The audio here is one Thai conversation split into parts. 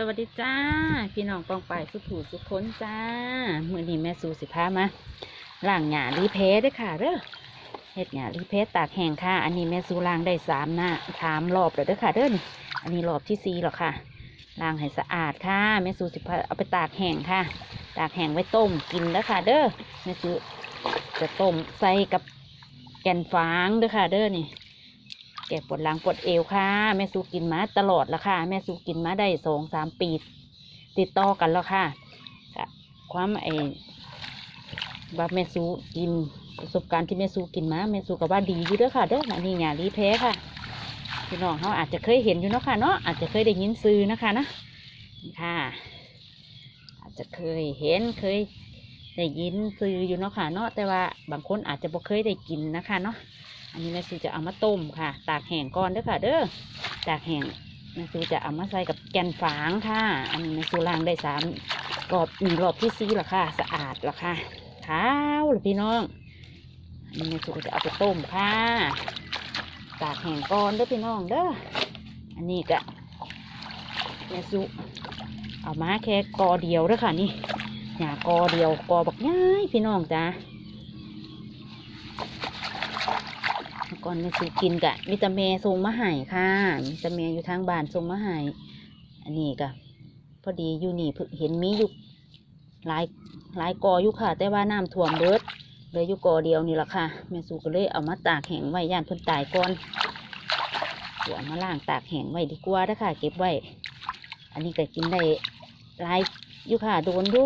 สวัสดีจ้า พี่น้องปองไปสุถูสุขคนจ้า มื่อนี้แม่สูสิพามาล่างหยารีเพสด้วยค่ะเด้อเฮ็ดหยารีเพสตากแห้งค่ะ อันนี้แม่สูล้างได้สามหน้าสามรอบแล้วเด้อค่ะเด้อนี่อันนี้รอบที่สี่แล้วค่ะล้างให้สะอาดค่ะแม่สูสิพาเอาไปตากแห้งค่ะ ตากแห้งไว้ต้มกินแล้วค่ะ เด้อแม่สูจะต้มใส่กับแกนฟางเด้อค่ะ เด้อนี่ แก้ปวดหลังปวดเอวค่ะ แม่สูกินมาตลอดแล้วค่ะ แม่สูกินมาได้สองสามปี ติดต่อกันแล้วค่ะค่ะความไอ้ว่าแม่สูกินประสบการณ์ที่แม่สูกินมาแม่สูก็ว่าดีอยู่ด้วยค่ะเด้อนนี้อย่ารีแพ้ค่ะพี่น้องเขาอาจจะเคยเห็นอยู่เนาะค่ะเนาะอาจจะเคยได้ยินซื้อนะคะนะค่ะ อาจจะเคยเห็นเคยได้ยินซื้ออยู่เนาะค่ะเนาะแต่ว่าบางคนอาจจะบ่เคยได้กินนะคะเนาะ อันนี้แม่ซูจะเอามาต้มค่ะ ตากแห้งก่อนเด้อค่ะ เด้อตากแห้งแม่ซูจะเอามาใส่กับแกนฝางค่ะ อันนี้แม่ซูล้างได้สามรอบหนึ่งรอบที่สีละค่ะ สะอาดละค่ะขาวเลยพี่น้องอันนี้แม่ซูจะเอาไปต้มค่ะ ตากแห้งก่อนเด้อพี่น้องเด้ออันนี้ก็แม่ซูเอามาแค่กอเดียวเด้อค่ะนี่หยากอเดียวกอบักง่ายพี่น้องจ้า ก่อนแม่สูกินกะมิตาเมส่งมาให้ค่ะมิตาเมอยู่ทางบ้านส่งมาให้อันนี้ก็พอดีอยู่นี่เพิ่งเห็นมีอยู่หลายหลายกออยู่ค่ะ แต่ว่าน้ำท่วมเบิดเลยอยู่กอเดียวนี่แหละค่ะแม่สูก็เลยเอามาตากแห้งไว้ย่านเพิ่นตายก่อนเดี๋ยวมาล่างตากแห้งไว้ดีกว่าเด้อค่ะ เก็บไว้ อันนี้ก็กินได้หลายอยู่ค่ะโดนดู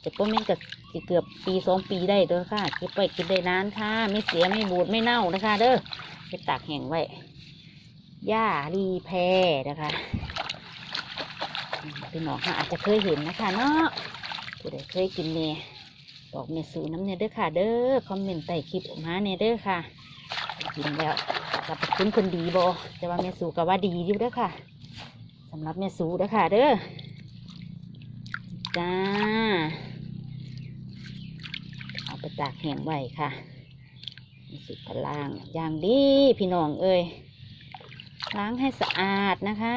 แต่ก็แม่นกับเกือบปีสองปีได้เด้อค่ะเก็บไว้กินได้นานค่ะ ไม่เสียไม่บูดไม่เน่านะคะ เด้อไปตากแห้งไว้หญ้ารีแพรนะคะอืมพี่น้องค่ะอาจจะเคยเห็นนะคะเนาะผู้ใดเคยกินเนี่ยบอกเมสูน้ำเนี่ยเด้อค่ะ เด้อคอมเมนต์ใต้คลิปออกมาเนี่ยเด้อค่ะ กินแล้วกับคุณคนดีบอแต่ว่าเมสูก็ว่าดีอยู่เด้อค่ะสำหรับเมสูเด้อค่ะ เด้อจ้า ไปตากแห้งไว้ค่ะสุดพล่างอย่างดีพี่น้องเอ้ยล้างให้สะอาดนะคะ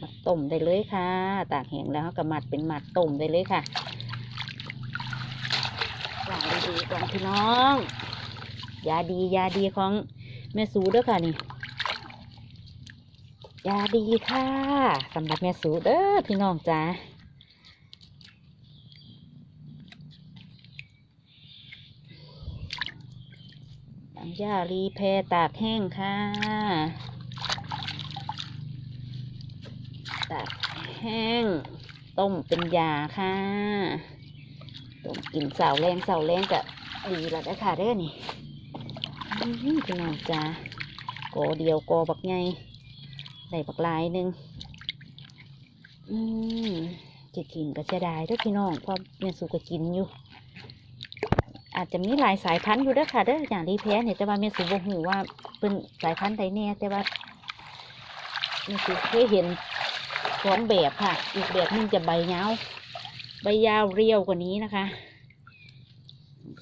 มาต้มได้เลยค่ะ ตากแห้งแล้วก็มัดเป็นมัดต้มได้เลยค่ะล้างดีๆก่อนพี่น้อง ยาดียาดีของแม่สูเด้อค่ะนี่ยาดีค่ะสำหรับแม่สูเด้อพี่น้องจ้า หลังยารีแพรตากแห้งค่ะ ตากแห้ง ต้มเป็นยาค่ะต้มกินเสาแรงเสาแรงก็ดีแล้วได้ค่ะเด้อนี่อื้พี่น้องจ้ากอเดียวกอบักไงได้บักลายหนึ่งอืมจะกินก็จะได้เด้วยพี่น้องเพราะเมียสุก็กินอยู่ อาจจะมีหลายสายพันธุ์อยู่ด้อค่ะเด้ออย่างรีแพ้เนี่ยแต่ว่าเมสูบ่หูว่าเป็นสายพันธุ์ใดแน่แต่ว่าเมสูเคยเห็นสองแบบค่ะ อีกแบบนึงจะใบยาว ใบยาวเรียวกว่านี้นะคะ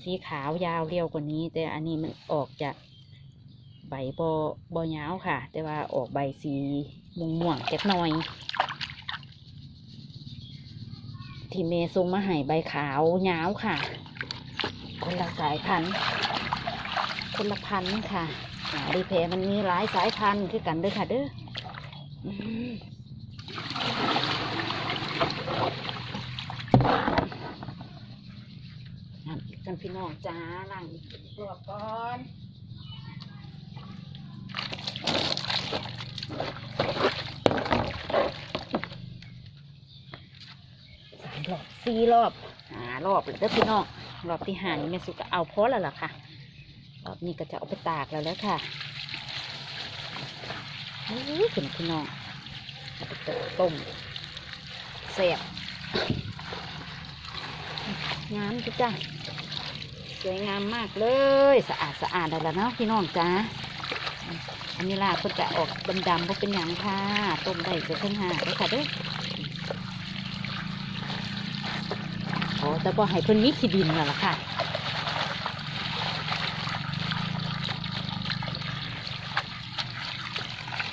สีขาวยาวเรียวกว่านี้ แต่อันนี้มันออกจากใบบอบอยาวค่ะ แต่ว่าออกใบสีม่วงม่วงๆแก๊กหน่อย ที่เมย์ส่งมาให้ใบขาวยาวค่ะ คนละสายพันธุ์คนละพันธุ์ค่ะดีเพมันมีหลายสายพันธุ์คือกันเด้อค่ะเด้ออืมน้ำอีกกันพี่น้องจ้าล้างอีกรอบก่อนสามรอบสี่รอบห้ารอบเลยเด้อพี่น้อง รอบที่หานี่แม่สุก็เอาพอแล้วล่ะค่ะ รอบนี้ก็จะเอาไปตากแล้วแล้วค่ะโอ้ยคุณพี่น้องเอาไปต้มแซ่บงามจุจ้ะสวยงามมากเลย สะอาดสะอาดแล้วละเนาะพี่น้องจ้าอันนี้ล่ะก็จะออกดำๆเพราะเป็นอย่างค่ะต้มได้เกิดขึ้นหาได้ค่ะเด้อ อ๋อ แต่พอให้เพิ่นมีขี้ดินแล้วล่ะค่ะ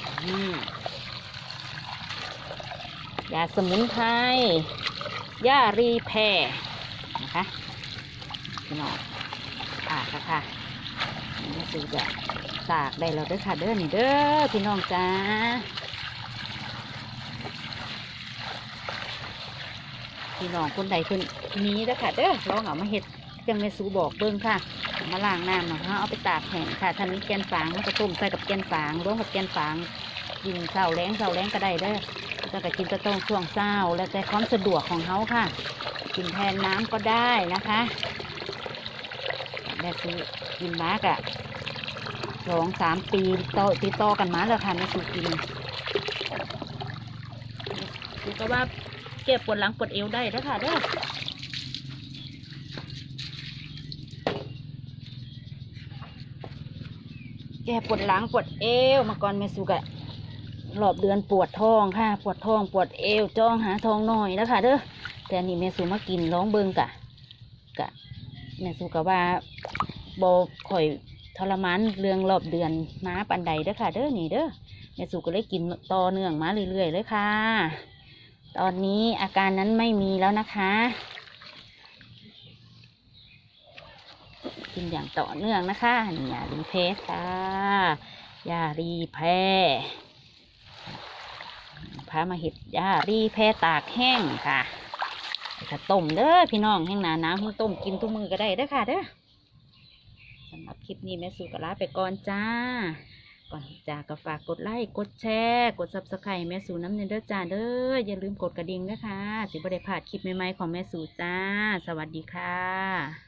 อืมยาสมุนไพรยารีแพรนะคะพี่น้องตากค่ะค่ะนี่แม่สูจะตากได้แล้วเด้อค่ะเด้อนี่เด้อพี่น้องจ้า พี่น้องคนใดคนนี้เด้อค่ะเด้อลองเอามาเห็ดจังแม่สูบอกเบิ้งค่ะมาล้างน้ำนะคะเอาไปตากแห้งค่ะท่านี้แกนฝางมันก็ต้มใส่กับแกนฝางร่วมกับแกนฝางกินเสาแรงเสาแรงก็ได้เด้อแล้วก็กินจะต้องช่วงเศร้าแล้วแต่ความสะดวกของเขาค่ะ กินแทนน้ำก็ได้นะคะแม่ซื้อกินมากอะสองสามปีต่อติดต่อกันมาแล้วค่ะแม่ซื้อกินคือก็ว่า เจ็บปวดหลังปวดเอวได้แล้วค่ะเด้อแก้ปวดหลังปวดเอวมาก่อนแม่สุกอะรอบเดือนปวดท้องค่ะ ปวดท้องปวดเอวจ้องหาท้องหน่อยแล้วค่ะเด้อแต่นี่แม่สูมากินร้องเบิงกะกะแม่สูกะว่าโบข่อยทรมานเรื่องรอบเดือนมาปันใดเด้อค่ะ เด้อนี่เด้อแม่สูก็เลยกินต่อเนื่องมาเรื่อยๆเลยค่ะ ตอนนี้อาการนั้นไม่มีแล้วนะคะ กินอย่างต่อเนื่องนะคะนี่ยารีเพสค่ะยารีแพรพามาเห็ดยารีแพรตากแห้งค่ะถ้าต้มเด้อพี่น้องแห้งหนาน้ำห้ต้มกินทุกมือก็ได้เด้อค่ะเด้อสำหรับคลิปนี้แม่สู่กลาไปก่อนจ้า ก่อนจากก็ฝากกดไลค์กดแชร์กดซับสไครต์แม่สูน้ำเนเด้อจ้าเด้ออย่าลืมกดกระดิ่งนะคะสิบได้พลาดคลิปใหม่ๆของแม่สูจ้า สวัสดีค่ะ